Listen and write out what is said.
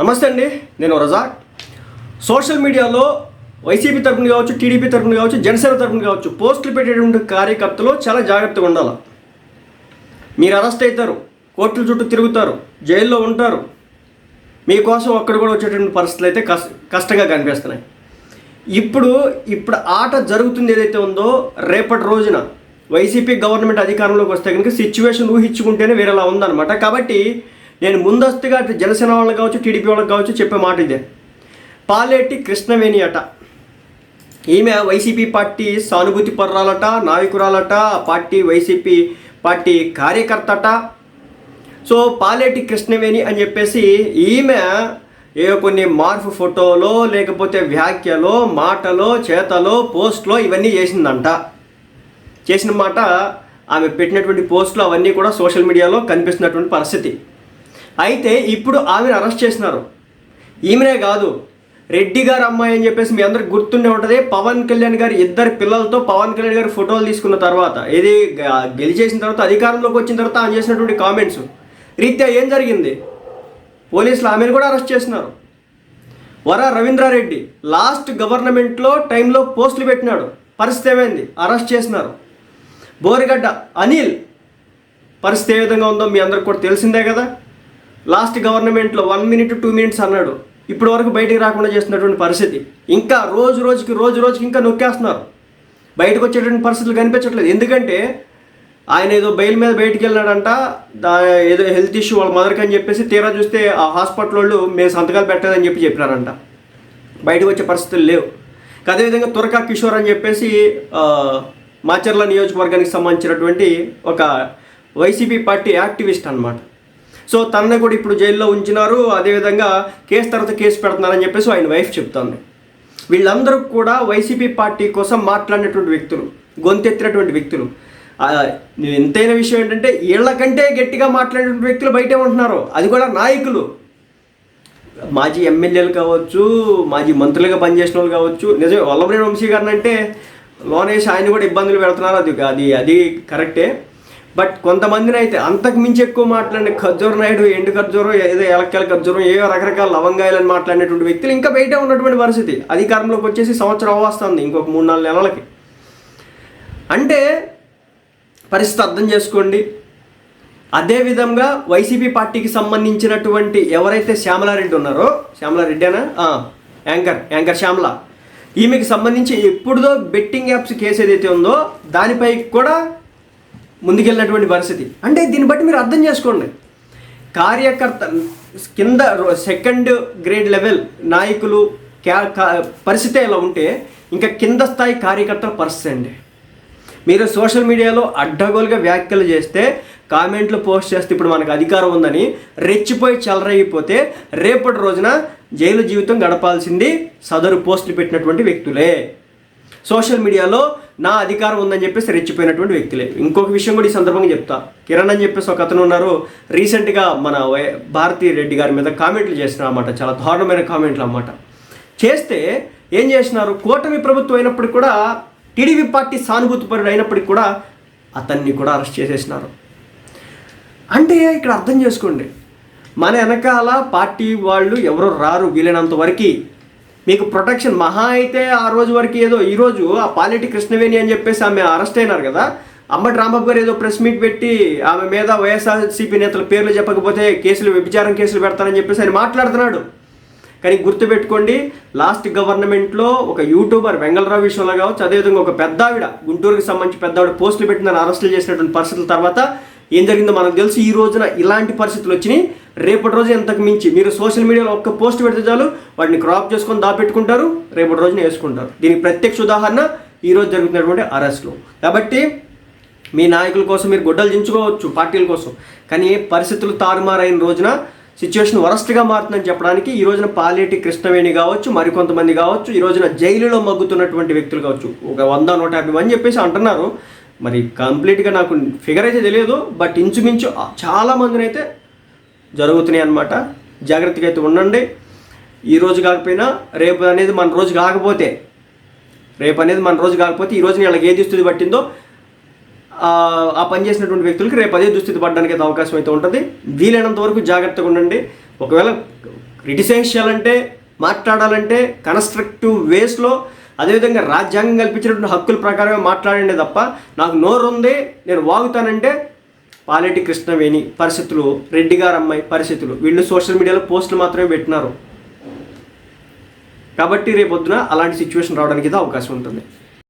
నమస్తే అండి నేను రజాక్. సోషల్ మీడియాలో వైసీపీ తరపున కావచ్చు టీడీపీ తరపున కావచ్చు జనసేన తరపున కావచ్చు పోస్టులు పెట్టేటువంటి కార్యకర్తలు చాలా జాగ్రత్తగా ఉండాలి. మీరు అరెస్ట్ అవుతారు కోర్టుల చుట్టూ తిరుగుతారు జైల్లో ఉంటారు. మీకోసం అక్కడ కూడా వచ్చేటువంటి పరిస్థితులు అయితే కష్ట కష్టంగా కనిపిస్తున్నాయి. ఇప్పుడు ఇప్పుడు ఆట జరుగుతుంది ఏదైతే ఉందో రేపటి రోజున వైసీపీ గవర్నమెంట్ అధికారంలోకి వస్తే కనుక సిచ్యువేషన్ ఊహించుకుంటేనే వేరేలా ఉందన్నమాట. కాబట్టి నేను ముందస్తుగా అటు జనసేన వాళ్ళకి కావచ్చు టీడీపీ వాళ్ళకి కావచ్చు చెప్పే మాట ఇదే. పాలేటి కృష్ణవేణి అట. ఈమె వైసీపీ పార్టీ సానుభూతి పర్రాలట నాయకురాలట పార్టీ వైసీపీ పార్టీ కార్యకర్తట. సో పాలేటి కృష్ణవేణి అని చెప్పేసి ఈమె ఏ కొన్ని మార్పు ఫోటోలో లేకపోతే వ్యాఖ్యలో మాటలో చేతలో పోస్ట్లో ఇవన్నీ చేసిందంట. చేసిన మాట ఆమె పెట్టినటువంటి పోస్టులు అవన్నీ కూడా సోషల్ మీడియాలో కనిపిస్తున్నటువంటి పరిస్థితి. అయితే ఇప్పుడు ఆమెను అరెస్ట్ చేసినారు ఈమెనే కాదు రెడ్డి గారు అమ్మాయి అని చెప్పేసి మీ అందరికి గుర్తుండే ఉంటుంది పవన్ కళ్యాణ్ గారి ఇద్దరు పిల్లలతో పవన్ కళ్యాణ్ గారి ఫోటోలు తీసుకున్న తర్వాత ఇది గ- గెలిచేసిన తర్వాత అధికారంలోకి వచ్చిన తర్వాత ఆమె చేసినటువంటి కామెంట్స్ రీత్యా ఏం జరిగింది? పోలీసులు ఆమెను కూడా అరెస్ట్ చేసినారు వర రవీంద్రారెడ్డి లాస్ట్ గవర్నమెంట్లో టైంలో పోస్టులు పెట్టినాడు. పరిస్థితి ఏమైంది? అరెస్ట్ చేసినారు బోరిగడ్డ అనిల్ పరిస్థితి ఏ విధంగా ఉందో మీ అందరికి కూడా తెలిసిందే కదా. లాస్ట్ గవర్నమెంట్లో వన్ మినిట్ టూ మినిట్స్ అన్నాడు. ఇప్పటి వరకు బయటికి రాకుండా చేస్తున్నటువంటి పరిస్థితి. ఇంకా రోజు రోజుకి రోజు రోజుకి ఇంకా నొక్కేస్తున్నారు. బయటకు వచ్చేటువంటి పరిస్థితులు కనిపించట్లేదు. ఎందుకంటే ఆయన ఏదో బెయిల్ మీద బయటికి వెళ్ళాడంట. దా ఏదో హెల్త్ ఇష్యూ వాళ్ళ మదర్కి అని చెప్పేసి తీరా చూస్తే ఆ హాస్పిటల్ వాళ్ళు మేము సంతకాలు పెట్టలేదని చెప్పి చెప్పినారంట. బయటకు వచ్చే పరిస్థితులు లేవు. అదేవిధంగా తురకా కిషోర్ అని చెప్పేసి మాచర్ల నియోజకవర్గానికి సంబంధించినటువంటి ఒక వైసీపీ పార్టీ యాక్టివిస్ట్ అన్నమాట. సో తనని కూడా ఇప్పుడు జైల్లో ఉంచినారు. అదేవిధంగా కేసు తర్వాత కేసు పెడుతున్నారని చెప్పేసి ఆయన వైఫ్ చెప్తాను వీళ్ళందరూ కూడా వైసీపీ పార్టీ కోసం మాట్లాడినటువంటి వ్యక్తులు గొంతెత్తినటువంటి వ్యక్తులు. ఎంతైన విషయం ఏంటంటే వీళ్ళకంటే గట్టిగా మాట్లాడేటువంటి వ్యక్తులు బయటే ఉంటున్నారు. అది కూడా నాయకులు. మాజీ ఎమ్మెల్యేలు కావచ్చు మాజీ మంత్రులుగా పనిచేసిన వాళ్ళు కావచ్చు. నిజమే వల్లభనేని వంశీ గారిని అంటే లోనేసి ఆయన కూడా ఇబ్బందులు పెడుతున్నారు. అది అది అది కరెక్టే. బట్ కొంతమందిని అయితే అంతకు మించి ఎక్కువ మాట్లాడిన ఖర్జూర నాయుడు ఎండు ఖర్జూరం ఏదో ఎలక్కల ఖర్జూరం ఏవో రకరకాల లవంగాయలని మాట్లాడినటువంటి వ్యక్తులు ఇంకా బయట ఉన్నటువంటి పరిస్థితి. అధికారంలోకి వచ్చేసి సంవత్సరం అవ్వస్తుంది ఇంకొక మూడు నాలుగు నెలలకి. అంటే పరిస్థితి అర్థం చేసుకోండి. అదేవిధంగా వైసీపీ పార్టీకి సంబంధించినటువంటి ఎవరైతే శ్యామలారెడ్డి ఉన్నారో శ్యామలారెడ్డేనా? Anchor anchor Shyamala. ఈమెకి సంబంధించి ఎప్పుడుదో బెట్టింగ్ యాప్స్ కేసు ఏదైతే ఉందో దానిపై కూడా ముందుకెళ్ళినటువంటి పరిస్థితి. అంటే దీన్ని బట్టి మీరు అర్థం చేసుకోండి. కార్యకర్త కింద రో- సెకండ్ గ్రేడ్ లెవెల్ నాయకులు క్యా పరిస్థితి ఇలా ఉంటే ఇంకా కింద స్థాయి కార్యకర్తల పరిస్థితి అండి. మీరు సోషల్ మీడియాలో అడ్డగోలుగా వ్యాఖ్యలు చేస్తే కామెంట్లు పోస్ట్ చేస్తే ఇప్పుడు మనకు అధికారం ఉందని రెచ్చిపోయి చెలరైపోతే రేపటి రోజున జైలు జీవితం గడపాల్సింది సదరు పోస్టులు పెట్టినటువంటి వ్యక్తులే. సోషల్ మీడియాలో నా అధికారం ఉందని చెప్పేసి రెచ్చిపోయినటువంటి వ్యక్తులే. ఇంకొక విషయం కూడా ఈ సందర్భంగా చెప్తా. కిరణ్ అని చెప్పేసి ఒక అతను ఉన్నారు. రీసెంట్గా మన వై- భారతీ రెడ్డి గారి మీద కామెంట్లు చేసినారు అన్నమాట. చాలా దారుణమైన కామెంట్లు అన్నమాట. చేస్తే ఏం చేసినారు? కూటమి ప్రభుత్వం అయినప్పటికీ కూడా టీడీపీ పార్టీ సానుభూతిపరుడు అయినప్పటికీ కూడా అతన్ని కూడా అరెస్ట్ చేసేసినారు. అంటే ఇక్కడ అర్థం చేసుకోండి. మన వెనకాల పార్టీ వాళ్ళు ఎవరు రారు వీలైనంత వరకు మీకు ప్రొటెక్షన్ మహా అయితే ఆ రోజు వరకు ఏదో ఈరోజు ఆ పాలిటి కృష్ణవేణి అని చెప్పేసి ఆమె అరెస్ట్ అయినారు కదా. అంబటి రాంబాబు గారు ఏదో ప్రెస్ మీట్ పెట్టి ఆమె మీద వైఎస్ఆర్సీపీ నేతల పేర్లు చెప్పకపోతే కేసులు వ్యభిచారం కేసులు పెడతానని చెప్పేసి ఆయన మాట్లాడుతున్నాడు. కానీ గుర్తుపెట్టుకోండి లాస్ట్ గవర్నమెంట్లో ఒక యూట్యూబర్ వెంగళరావు విషయంలో కావచ్చు అదేవిధంగా ఒక పెద్ద ఆవిడ గుంటూరుకి సంబంధించి పెద్ద ఆవిడ పోస్టులు పెట్టిన అరెస్టులు చేసినటువంటి పరిస్థితుల తర్వాత ఏం జరిగిందో మనకు తెలుసు. ఈ రోజున ఇలాంటి పరిస్థితులు వచ్చినాయి. రేపటి రోజు ఎంతకు మించి మీరు సోషల్ మీడియాలో ఒక్క పోస్ట్ పెడితే చాలు వాటిని క్రాప్ చేసుకొని దాపెట్టుకుంటారు రేపటి రోజున వేసుకుంటారు. దీనికి ప్రత్యక్ష ఉదాహరణ ఈ రోజు జరుగుతున్నటువంటి అరెస్ట్లు. కాబట్టి మీ నాయకుల కోసం మీరు గుడ్డలు దించుకోవచ్చు పార్టీల కోసం. కానీ పరిస్థితులు తారుమారైన రోజున సిచ్యువేషన్ వరస్ట్గా మారుతుందని చెప్పడానికి ఈ రోజున పాలేటి కృష్ణవేణి కావచ్చు మరికొంతమంది కావచ్చు ఈ రోజున జైలులో మగ్గుతున్నటువంటి వ్యక్తులు కావచ్చు. ఒక వంద నూట యాభై మంది చెప్పేసి అంటున్నారు. మరి కంప్లీట్గా నాకు ఫిగర్ అయితే తెలియదు బట్ ఇంచుమించు చాలా మందినైతే జరుగుతున్నాయి అన్నమాట. జాగ్రత్తగా అయితే ఉండండి. ఈ రోజు కాకపోయినా రేపు అనేది మన రోజు కాకపోతే రేపు అనేది మన రోజు కాకపోతే ఈ రోజు వీళ్ళకి ఏ దుస్థితి పట్టిందో ఆ ఆ పని చేసినటువంటి వ్యక్తులకి రేపు అదే దుస్థితి పడడానికి అయితే అవకాశం అయితే ఉంటుంది. వీలైనంత వరకు జాగ్రత్తగా ఉండండి. ఒకవేళ క్రిటిసైజ్ చేయాలంటే మాట్లాడాలంటే కన్స్ట్రక్టివ్ వేస్లో అదేవిధంగా రాజ్యాంగం కల్పించినటువంటి హక్కుల ప్రకారమే మాట్లాడండి తప్ప నాకు నోరు ఉంది నేను వాగుతానంటే పాలెటి కృష్ణవేణి పరిస్థితులు రెడ్డి గారు అమ్మాయి పరిస్థితులు. వీళ్ళు సోషల్ మీడియాలో పోస్టులు మాత్రమే పెట్టినారు. కాబట్టి రేపొద్దున అలాంటి సిచ్యువేషన్ రావడానికి అయితే అవకాశం ఉంటుంది.